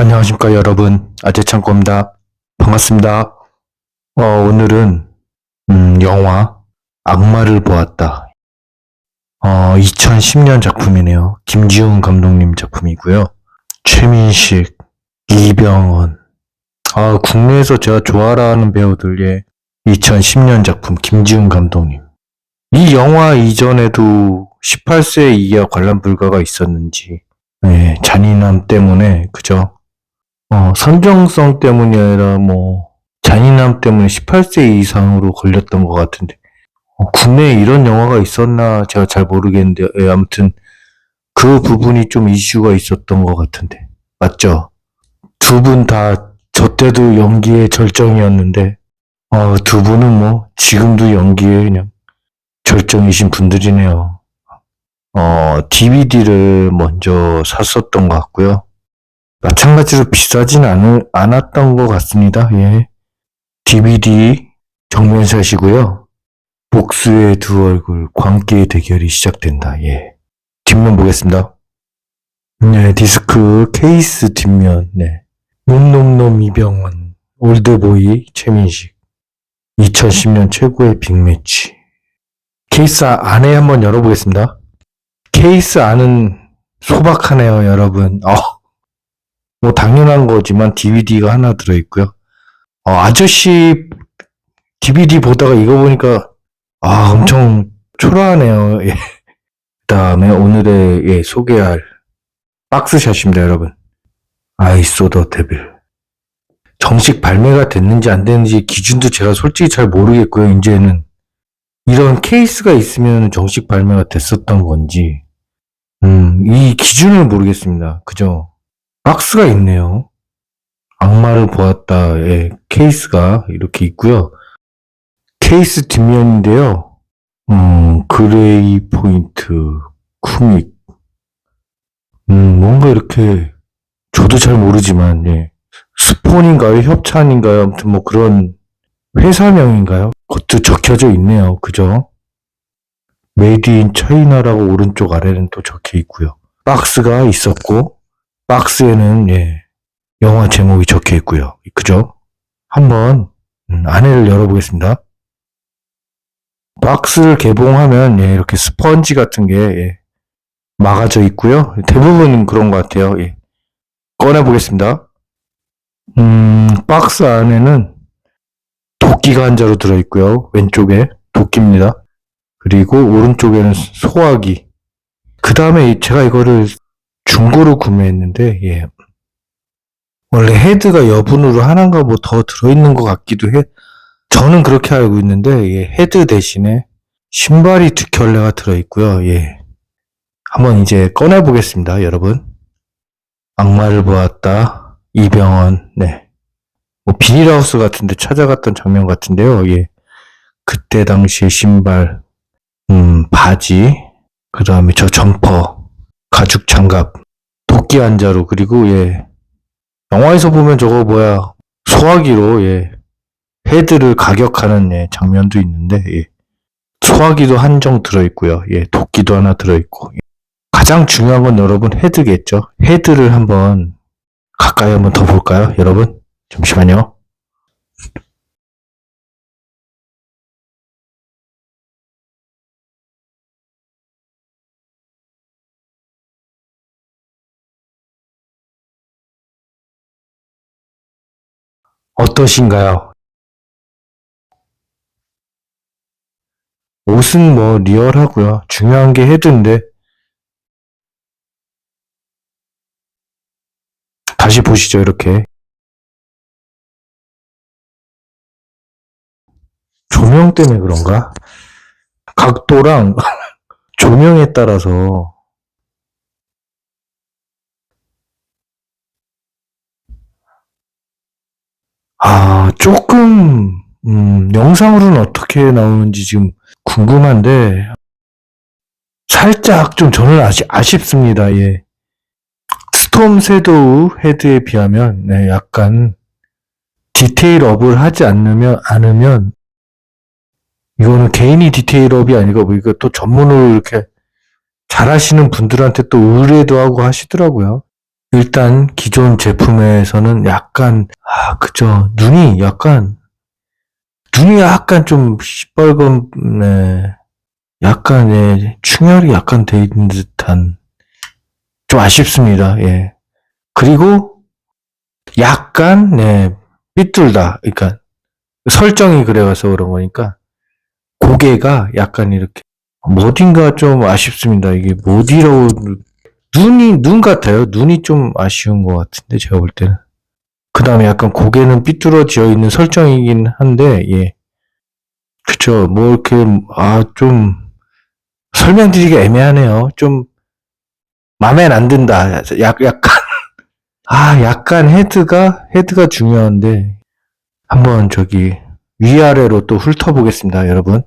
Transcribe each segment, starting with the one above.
안녕하십니까 여러분. 아재창고입니다. 반갑습니다. 어, 오늘은 음, 영화 악마를 보았다. 어, 2010년 작품이네요. 김지훈 감독님 작품이고요. 최민식 이병헌. 아, 국내에서 제가 좋아하는 배우들 예. 2010년 작품 김지훈 감독님. 이 영화 이전에도 18세 이하 관람 불가가 있었는지 예, 잔인함 때문에 그죠 어, 선정성 때문이 아니라 뭐 잔인함 때문에 18세 이상으로 걸렸던 것 같은데 어, 국내에 이런 영화가 있었나 제가 잘 모르겠는데 예, 아무튼 그 부분이 좀 이슈가 있었던 것 같은데 맞죠? 두 분 다 저 때도 연기의 절정이었는데 어, 두 분은 뭐 지금도 연기에 그냥 절정이신 분들이네요. 어, DVD를 먼저 샀었던 것 같고요. 마찬가지로 비싸진 않, 않았던 것 같습니다. 예. DVD 정면샷이고요. 복수의 두 얼굴, 광기의 대결이 시작된다. 예. 뒷면 보겠습니다. 네, 디스크 케이스 뒷면, 네. 놈놈놈 이병헌, 올드보이 최민식. 2010년 최고의 빅매치. 케이스 안에 한번 열어보겠습니다. 케이스 안은 소박하네요, 여러분. 어. 뭐 당연한 거지만 DVD가 하나 들어있고요. 어, 아저씨 DVD 보다가 이거 보니까 아 엄청 초라하네요. 예. 그다음에 오늘의 예, 소개할 박스샷입니다, 여러분. 아이소더 데빌. 정식 발매가 됐는지 안 됐는지 기준도 제가 솔직히 잘 모르겠고요. 이제는 이런 케이스가 있으면 정식 발매가 됐었던 건지 음, 이 기준을 모르겠습니다. 그죠? 박스가 있네요. 악마를 보았다의 케이스가 이렇게 있고요. 케이스 뒷면인데요. 음, 그레이 포인트, 쿠믹. 음, 뭔가 이렇게, 저도 잘 모르지만, 예. 스폰인가요? 협찬인가요? 아무튼 뭐 그런 회사명인가요? 그것도 적혀져 있네요. 그죠? 메이드 인 차이나라고 오른쪽 아래는 또 적혀 있고요. 박스가 있었고, 박스에는 예, 영화 제목이 적혀 있고요. 그죠? 한번 음, 안에를 열어보겠습니다. 박스를 개봉하면 예, 이렇게 스펀지 같은 게 예, 막아져 있고요. 대부분 그런 것 같아요. 예. 꺼내 보겠습니다. 음, 박스 안에는 도끼가 한 자루 들어 있고요. 왼쪽에 도끼입니다. 그리고 오른쪽에는 소화기. 그 다음에 제가 이거를 중고로 구매했는데, 예. 원래 헤드가 여분으로 하나인가 뭐 더 들어있는 것 같기도 해. 저는 그렇게 알고 있는데, 예. 헤드 대신에 신발이 두 켤레가 들어있고요. 예. 한번 이제 꺼내 보겠습니다, 여러분. 악마를 보았다. 이병헌, 네. 뭐 비닐하우스 같은데 찾아갔던 장면 같은데요. 예. 그때 당시의 신발, 음, 바지, 그 다음에 저 점퍼, 가죽 장갑, 도끼 한 자루, 그리고 예. 영화에서 보면 저거 뭐야, 소화기로 예. 헤드를 가격하는 예, 장면도 있는데, 예. 소화기도 한정 들어있고요. 예, 도끼도 하나 들어있고. 예. 가장 중요한 건 여러분 헤드겠죠. 헤드를 한번 가까이 한번 더 볼까요, 여러분? 잠시만요. 어떠신가요? 옷은 뭐 리얼하고요. 중요한 게 헤드인데 다시 보시죠, 이렇게. 조명 때문에 그런가? 각도랑 조명에 따라서 아, 조금 음, 영상으로는 어떻게 나오는지 지금 궁금한데 살짝 좀 저는 아시, 아쉽습니다. 예. 스톰 섀도우 헤드에 비하면 네, 약간 디테일업을 하지 않으면 않으면 이거는 개인이 디테일업이 아니고 뭐 이거 또 전문으로 이렇게 잘 하시는 분들한테 또 의뢰도 하고 하시더라고요. 일단 기존 제품에서는 약간 아 그죠 눈이 약간 눈이 약간 좀 시뻘건 네. 약간 예 충혈이 약간 돼 있는 듯한 좀 아쉽습니다. 예. 그리고 약간 네 삐뚤다. 그러니까 설정이 그래가서 그런 거니까 고개가 약간 이렇게 어딘가 좀 아쉽습니다. 이게 어디라고 눈이 눈 같아요. 눈이 좀 아쉬운 것 같은데 제가 볼 때는. 그 다음에 약간 고개는 삐뚤어져 있는 설정이긴 한데 예. 그쵸. 뭐 이렇게 아 좀 설명드리기 애매하네요. 좀 마음에 안 든다. 약 약간 아 약간 헤드가 헤드가 중요한데 한번 저기 위아래로 또 훑어보겠습니다, 여러분.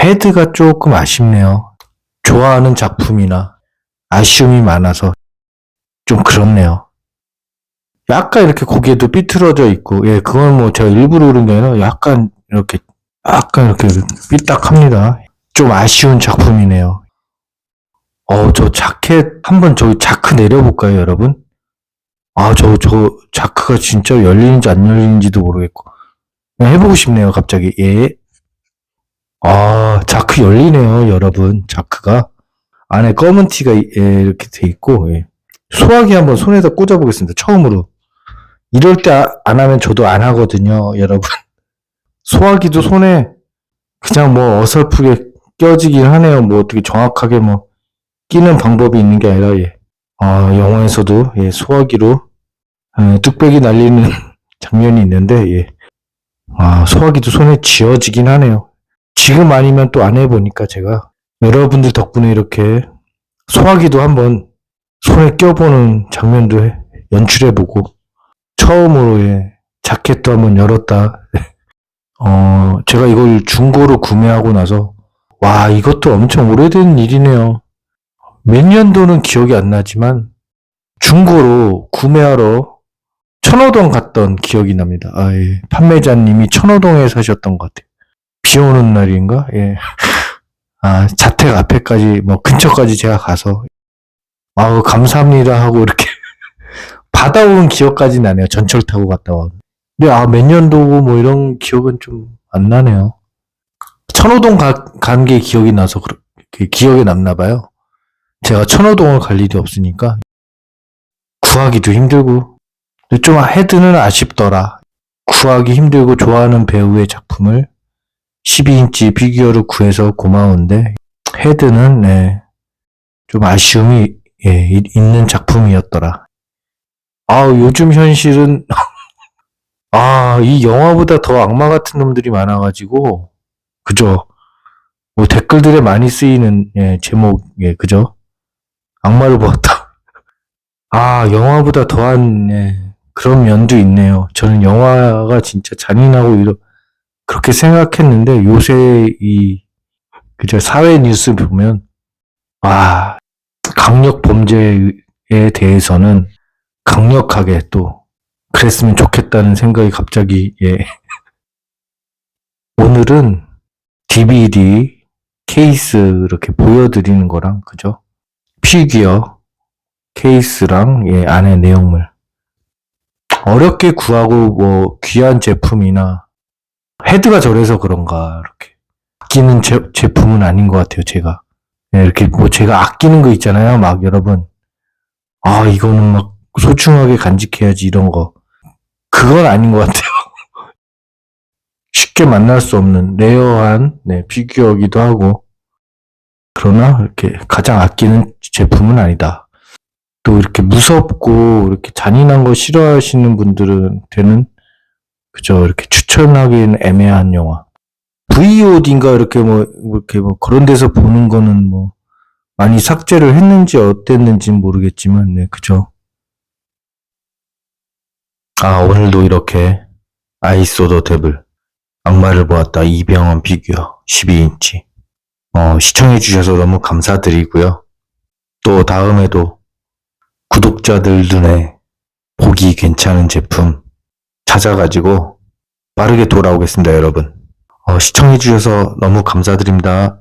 헤드가 조금 아쉽네요. 좋아하는 작품이나 아쉬움이 많아서 좀 그렇네요. 약간 이렇게 고개도 삐뚤어져 있고, 예, 그건 뭐 제가 일부러 그런 게 아니라 약간 이렇게, 약간 이렇게 삐딱합니다. 좀 아쉬운 작품이네요. 어, 저 자켓 한번 저기 자크 내려볼까요, 여러분? 아, 저, 저 자크가 진짜 열리는지 안 열리는지도 모르겠고. 그냥 해보고 싶네요, 갑자기. 예. 아, 자크 열리네요, 여러분. 자크가. 안에 검은 티가 예, 이렇게 돼 있고, 예. 소화기 한번 손에다 꽂아보겠습니다. 처음으로. 이럴 때 안 하면 저도 안 하거든요, 여러분. 소화기도 손에 그냥 뭐 어설프게 껴지긴 하네요. 뭐 어떻게 정확하게 뭐 끼는 방법이 있는 게 아니라, 예. 아, 영화에서도, 예, 소화기로, 예, 뚝배기 날리는 장면이 있는데, 예. 아, 소화기도 손에 쥐어지긴 하네요. 지금 아니면 또 안 해보니까 제가 여러분들 덕분에 이렇게 소화기도 한번 손에 껴보는 장면도 해- 연출해보고 처음으로 예, 자켓도 한번 열었다. 어, 제가 이걸 중고로 구매하고 나서 와 이것도 엄청 오래된 일이네요. 몇 년도는 기억이 안 나지만 중고로 구매하러 천호동 갔던 기억이 납니다. 아, 예. 판매자님이 천호동에 사셨던 것 같아요. 비 오는 날인가? 예. 아, 자택 앞에까지, 뭐, 근처까지 제가 가서, 아우, 감사합니다 하고 이렇게 받아온 기억까지 나네요. 전철 타고 갔다 와. 근데, 아, 몇 년도고 뭐 이런 기억은 좀 안 나네요. 천호동 간 게 기억이 나서 그렇게 기억에 남나 봐요. 제가 천호동을 갈 일이 없으니까. 구하기도 힘들고, 좀 헤드는 아쉽더라. 구하기 힘들고 좋아하는 배우의 작품을 12인치 피규어를 구해서 고마운데 헤드는 네, 좀 아쉬움이 예, 이- 있는 작품이었더라. 아 요즘 현실은 아 이 영화보다 더 악마 같은 놈들이 많아가지고 그죠? 뭐 댓글들에 많이 쓰이는 예, 제목 예 그죠? 악마를 보았다. 아 영화보다 더한 예, 그런 면도 있네요. 저는 영화가 진짜 잔인하고 이런 그렇게 생각했는데 요새 이 그저 사회 뉴스 보면 아 강력 범죄에 대해서는 강력하게 또 그랬으면 좋겠다는 생각이 갑자기 예. 오늘은 DVD 케이스 이렇게 보여드리는 거랑 그죠? 피규어 케이스랑 예 안에 내용물. 어렵게 구하고 뭐 귀한 제품이나 헤드가 저래서 그런가 이렇게. 아끼는 제, 제품은 아닌 것 같아요 제가. 네, 이렇게 뭐 제가 아끼는 거 있잖아요 막 여러분. 아 이거는 막 소중하게 간직해야지 이런 거. 그건 아닌 것 같아요. 쉽게 만날 수 없는 레어한 네, 피규어기도 하고. 그러나 이렇게 가장 아끼는 제품은 아니다. 또 이렇게 무섭고 이렇게 잔인한 거 싫어하시는 분들한테는 그죠 이렇게 추천하기엔 애매한 영화. VOD인가 이렇게 뭐 이렇게 뭐 그런 데서 보는 거는 뭐 많이 삭제를 했는지 어땠는지 모르겠지만 네 그죠. 아 오늘도 이렇게 아이소더 데블 악마를 보았다 이병헌 피규어 12인치 어, 시청해 주셔서 너무 감사드리고요. 또 다음에도 구독자들 눈에 보기 괜찮은 제품 찾아가지고 빠르게 돌아오겠습니다, 여러분. 어, 시청해주셔서 너무 감사드립니다.